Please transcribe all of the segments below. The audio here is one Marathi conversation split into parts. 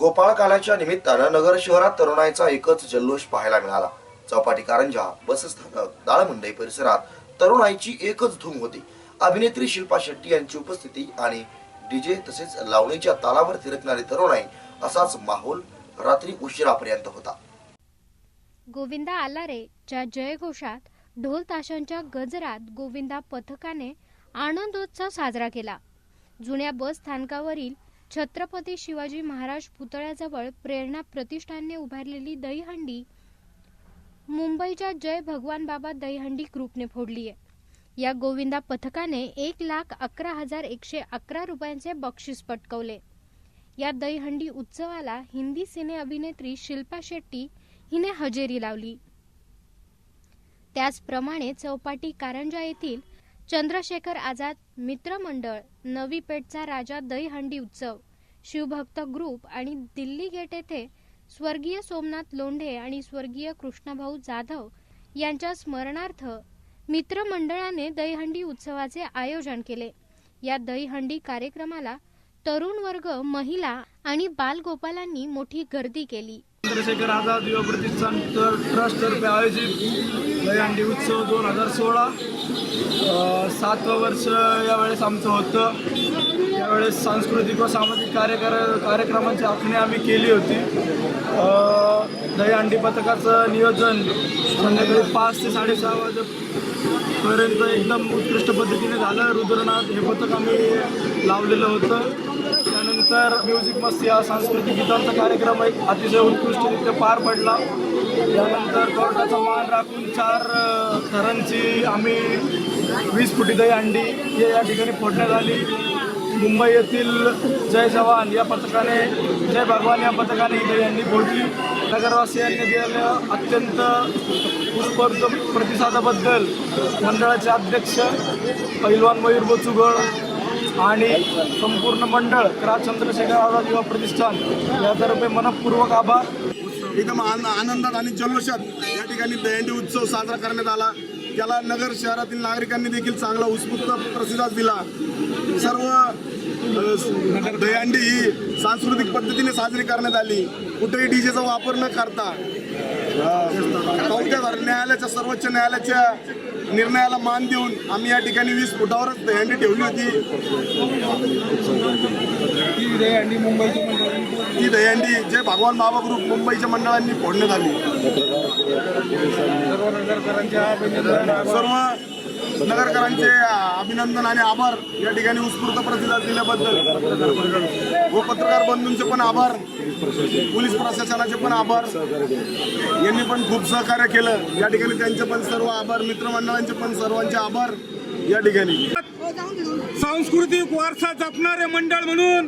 गोपाळकालाच्या निमित्तानं नगर शहरात तरुणाईचा एकच जल्लोष पाहायला मिळाला. चौपाटी कारंजा बसस्थानक दाळमंडई परिसरात तरुणाईची एकच धूम होती. अभिनेत्री शिल्पा शेट्टी यांची उपस्थिती आणि डीजे तसेच लावणीच्या तालावर थिरकणारी तरुणाई असाच माहोल रात्री उशिरापर्यंत होता. गोविंदा आलारे च्या जयघोषात ढोल ताशांच्या गजरात गोविंदा पथकाने आनंदोत्सव साजरा केला. जुन्या बस स्थानकावरील छत्रपती शिवाजी महाराज पुतळ्याजवळ प्रेरणा प्रतिष्ठानने उभारलेली दहीहंडी मुंबईच्या जय भगवान बाबा दहीहंडी ग्रुपने फोडली आहे. या गोविंदा पथकाने एक लाख अकरा हजार एकशे अकरा रुपयांचे बक्षीस पटकवले. या दहीहंडी उत्सवाला हिंदी सिने अभिनेत्री शिल्पा शेट्टी हिने हजेरी लावली. त्याचप्रमाणे चौपाटी कारंजा येथील चंद्रशेखर आझाद मित्रमंडळ नवी पेठचा राजा दहीहंडी उत्सव शिवभक्त ग्रुप आणि दिल्ली गेट येथे स्वर्गीय सोमनाथ लोंढे आणि स्वर्गीय कृष्णभाऊ जाधव यांच्या स्मरणार्थ मित्रमंडळाने दहीहंडी उत्सवाचे आयोजन केले. या दहीहंडी कार्यक्रमाला तरुण वर्ग महिला आणि बालगोपालांनी मोठी गर्दी केली. चंद्रशेखर आझाद युवा प्रतिष्ठान ट्रस्टतर्फे आयोजित दहीहंडी उत्सव दोन हजार सोळा. सातवं वर्ष यावेळेस आमचं होतं. यावेळेस सांस्कृतिक व सामाजिक कार्यकर कार्यक्रमांची आखणी आम्ही केली होती. दहीहंडी पथकाचं नियोजन संध्याकाळी पाच ते साडेसहा वाजेपर्यंत एकदम उत्कृष्ट पद्धतीने झालं. रुद्रनाथ हे पथक आम्ही लावलेलं होतं. तर म्युझिक मस्ती हा सांस्कृतिक गीतांचा कार्यक्रम एक अतिशय उत्कृष्टरित्या पार पडला. त्यानंतर कोर्टाचा मान राखून चार थरांची आम्ही वीस फुटी दही अंडी हे या ठिकाणी फोडण्यात आली. मुंबई येथील जय जवान या पथकाने जय भगवान या पथकाने ही यांनी फोडली. नगरवासियांनी दिलेल्या अत्यंत उत्स्फूर्त प्रतिसादाबद्दल मंडळाचे अध्यक्ष पैलवान मयूर बोचुगळ आणि संपूर्ण मंडळ क्रा चंद्रशेखर आझाद युवा प्रतिष्ठान यातर्फे मनपूर्वक आभार. एकदम आन आनंदात आणि जल्लोषात या ठिकाणी दहंडी उत्सव साजरा करण्यात आला. त्याला नगर शहरातील नागरिकांनी देखील चांगला उत्स्फूर्त प्रतिसाद दिला. सर्व दहीहंडी ही सांस्कृतिक पद्धतीने साजरी करण्यात आली. कुठेही डीजेचा वापर न करता चौथ्या न्यायालयाच्या सर्वोच्च न्यायालयाच्या निर्णयाला मान देऊन आम्ही या ठिकाणी वीस फुटावरच दहीहंडी ठेवली होती. ही दहीहंडी मुंबईची दहीहंडी जे भगवान बाबा ग्रुप मुंबईच्या मंडळांनी फोडण्यात आली. सर्व नगरकरांचे अभिनंदन आणि आभार. या ठिकाणी उत्स्फूर्त प्रतिसाद दिल्याबद्दल. व पत्रकार बंधूंचे पण आभार. पोलीस प्रशासनाचे पण आभार. यांनी पण खूप सहकार्य केलं. या ठिकाणी त्यांचे पण सर्व आभार. मित्रमंडळांचे पण सर्वांचे आभार. या ठिकाणी. सांस्कृतिक वारसा जपणारे मंडळ म्हणून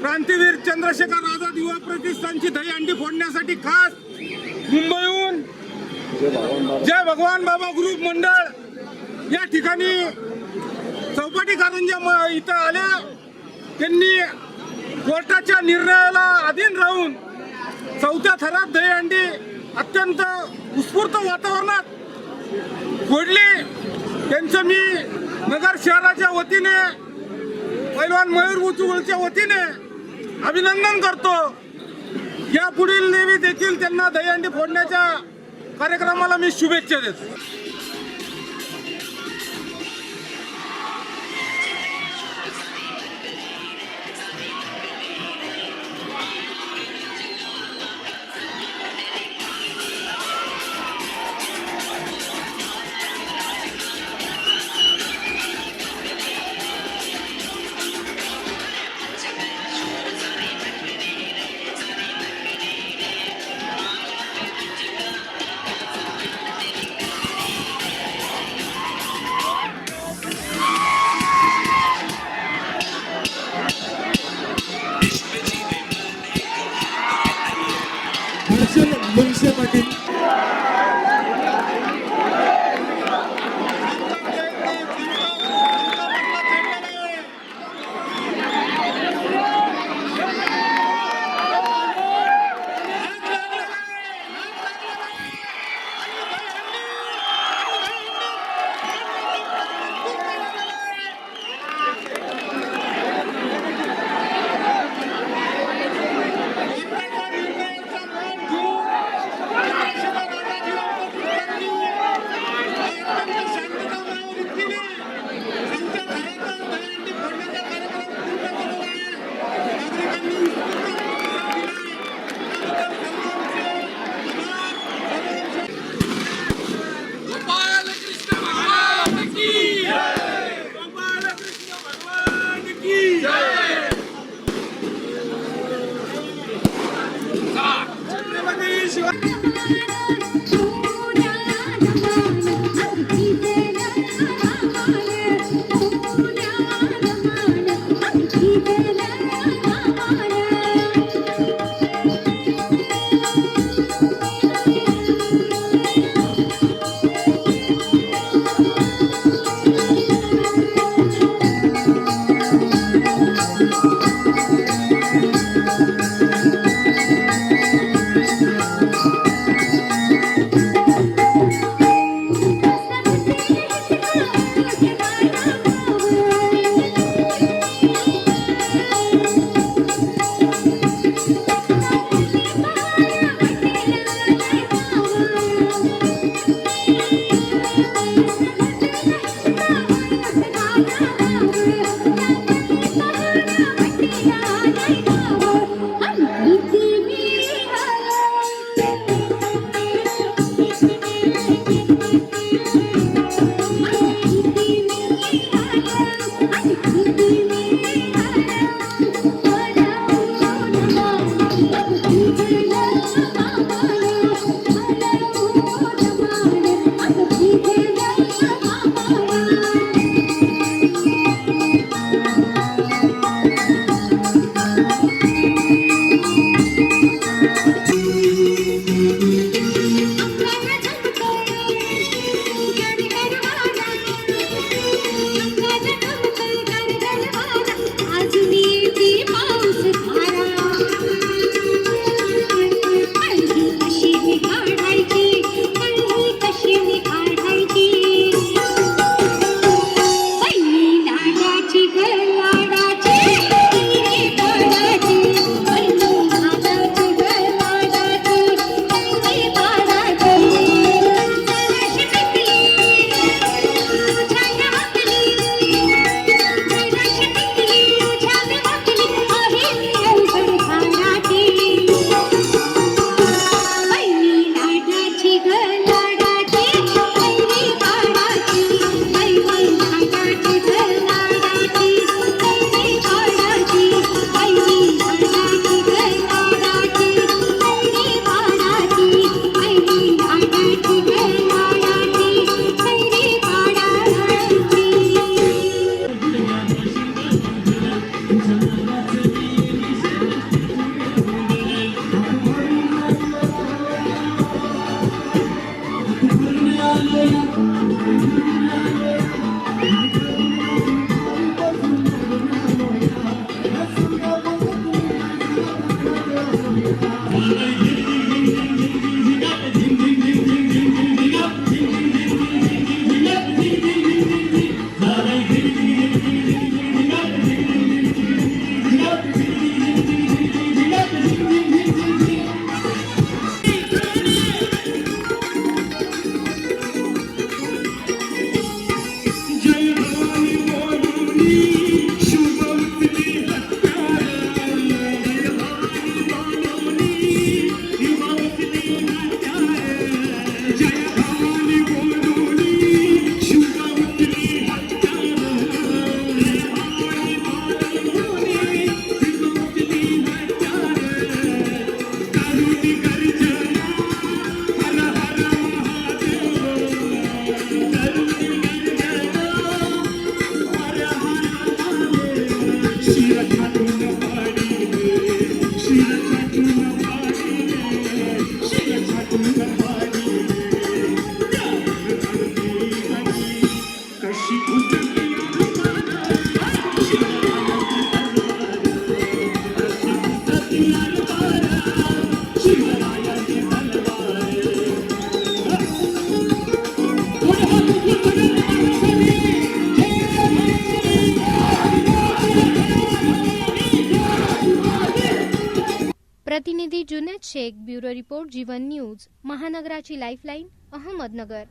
क्रांतीवीर चंद्रशेखर आझाद युवा प्रतिष्ठानची दहीहंडी फोडण्यासाठी खास मुंबईहून जय भगवान बाबा ग्रुप मंडळ या ठिकाणी चौपाटी कारंजा म- इथं आल्या. त्यांनी कोर्टाच्या निर्णयाला अधीन राहून चौथ्या थरात दहीहंडी अत्यंत उत्स्फूर्त वातावरणात फोडली. त्यांचं मी नगर शहराच्या वतीने पैलवान मयूर बुचुगळच्या वतीने अभिनंदन करतो. या पुढील नेहमी देखील त्यांना दहीहंडी फोडण्याच्या कार्यक्रमाला मी शुभेच्छा देतो. Vamos ser pra Juned Shaikh bureau report Jeevan news महानगराची lifeline Ahmednagar.